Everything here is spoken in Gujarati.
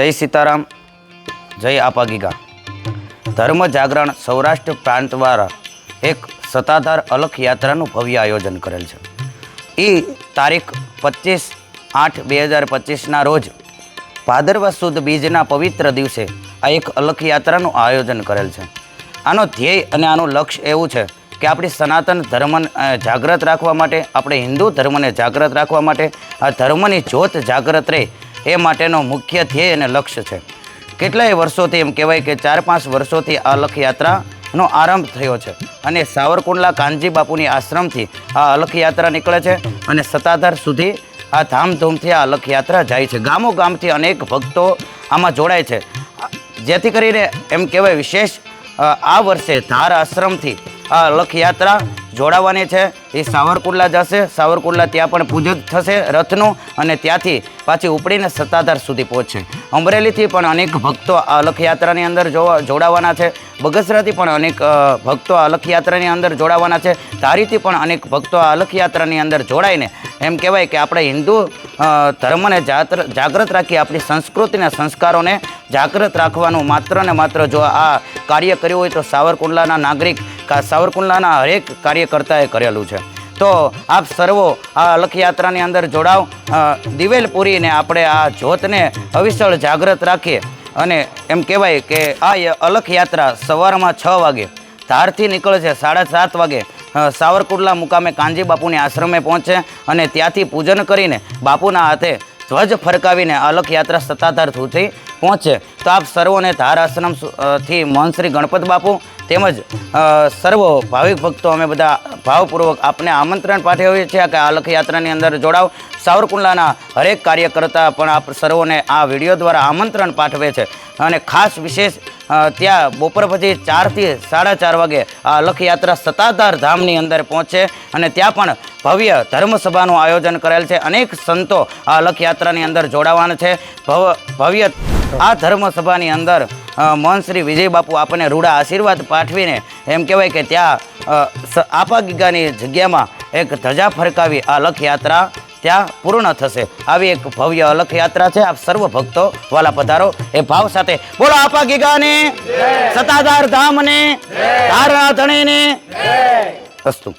જય સીતારામ, જય આપાગીગા ધર્મ જાગરણ સૌરાષ્ટ્ર પ્રાંત દ્વારા એક સત્તાધાર અલખ યાત્રાનું ભવ્ય આયોજન કરેલ છે. એ તારીખ પચીસ આઠ બે હજાર પચીસના રોજ ભાદરવા સુદ બીજના પવિત્ર દિવસે આ એક અલખ યાત્રાનું આયોજન કરેલ છે. આનો ધ્યેય અને આનું લક્ષ્ય એવું છે કે આપણી સનાતન ધર્મને જાગ્રત રાખવા માટે, આપણે હિન્દુ ધર્મને જાગૃત રાખવા માટે, આ ધર્મની જ્યોત જાગૃત રહે એ માટેનો મુખ્ય ધ્યેય અને લક્ષ્ય છે. કેટલાય વર્ષોથી એમ કહેવાય કે ચાર પાંચ વર્ષોથી આ લખયાત્રાનો આરંભ થયો છે અને સાવરકુંડલા કાનજી બાપુની આશ્રમથી આ અલખ યાત્રા નીકળે છે અને સત્તાધાર સુધી આ ધામધૂમથી આ અલખયાત્રા જાય છે. ગામો ગામથી અનેક ભક્તો આમાં જોડાય છે. જેથી કરીને એમ કહેવાય વિશેષ આ વર્ષે ધાર આશ્રમથી આ અલખ યાત્રા જોડાવાની છે. એ સાવરકુંડલા જશે. સાવરકુંડલા ત્યાં પણ પૂજન થશે રથનું અને ત્યાંથી પાછી ઉપડીને સત્તાધાર સુધી પહોંચશે. અમરેલીથી પણ અનેક ભક્તો આ અલખયાત્રાની અંદર જોડાવાના છે. બગસરાથી પણ અનેક ભક્તો આ અલખયાત્રાની અંદર જોડાવાના છે. ધારીથી પણ અનેક ભક્તો આ અલખયાત્રાની અંદર જોડાઈને એમ કહેવાય કે આપણે હિન્દુ ધર્મને જાગૃત રાખી આપણી સંસ્કૃતિના સંસ્કારોને જાગૃત રાખવાનું માત્ર ને માત્ર જો આ કાર્ય કર્યું હોય તો સાવરકુંડલાના નાગરિક સાવરકુંડલાના હરેક કાર્યકર્તાએ કરેલું છે. તો આપ સર્વો આ અલખયાત્રાની અંદર જોડાવ. દિવેલ પૂરીને આપણે આ જ્યોતને અવિસળ જાગ્રત રાખીએ. અને એમ કહેવાય કે આ અલખયાત્રા સવારમાં છ વાગે, ધારથી નીકળે છે સાડા સાત વાગે. સાવરકુંડલા મુકામે કાંજી બાપુની આશ્રમે પહોંચે અને ત્યાંથી પૂજન કરીને બાપુના હાથે ધ્વજ ફરકાવીને અલખ યાત્રા સત્તાધાર સુધી પહોંચે. તો આપ સર્વોને ધાર આશ્રમથી મોહન શ્રી ગણપત બાપુ તેમજ સર્વ ભાવિક ભક્તો અમે બધા ભાવપૂર્વક આપને આમંત્રણ પાઠવીએ છીએ કે આ લખયાત્રાની અંદર જોડાવ. સાવરકુંડલાના હરેક કાર્યકર્તા પણ આપ સર્વોને આ વીડિયો દ્વારા આમંત્રણ પાઠવે છે. અને ખાસ વિશેષ ત્યાં બપોર પછી ચારથી સાડા ચાર વાગે આ લખયાત્રા સત્તાધાર ધામની અંદર પહોંચે અને ત્યાં પણ ભવ્ય ધર્મસભાનું આયોજન કરેલ છે. અનેક સંતો આ લખયાત્રાની અંદર જોડાવાના છે. ભવ- ભવ્ય આ ધર્મસભાની અંદર અ, મોહન શ્રી વિજય બાપુ આપણને રૂડા આશીર્વાદ પાઠવીને એમ કહેવાય કે ત્યાં અ, આપા ગીગાની જગ્યામાં એક ધજા ફરકાવી આ લખયાત્રા ત્યાં પૂર્ણ થશે. આવી એક ભવ્ય અલખ યાત્રા છે. આપ સર્વ ભક્તો વાલા પધારો. એ ભાવ સાથે બોલો આપા ગીગાને સતાધાર ધામને ધારા ધણીને અસ્તુ.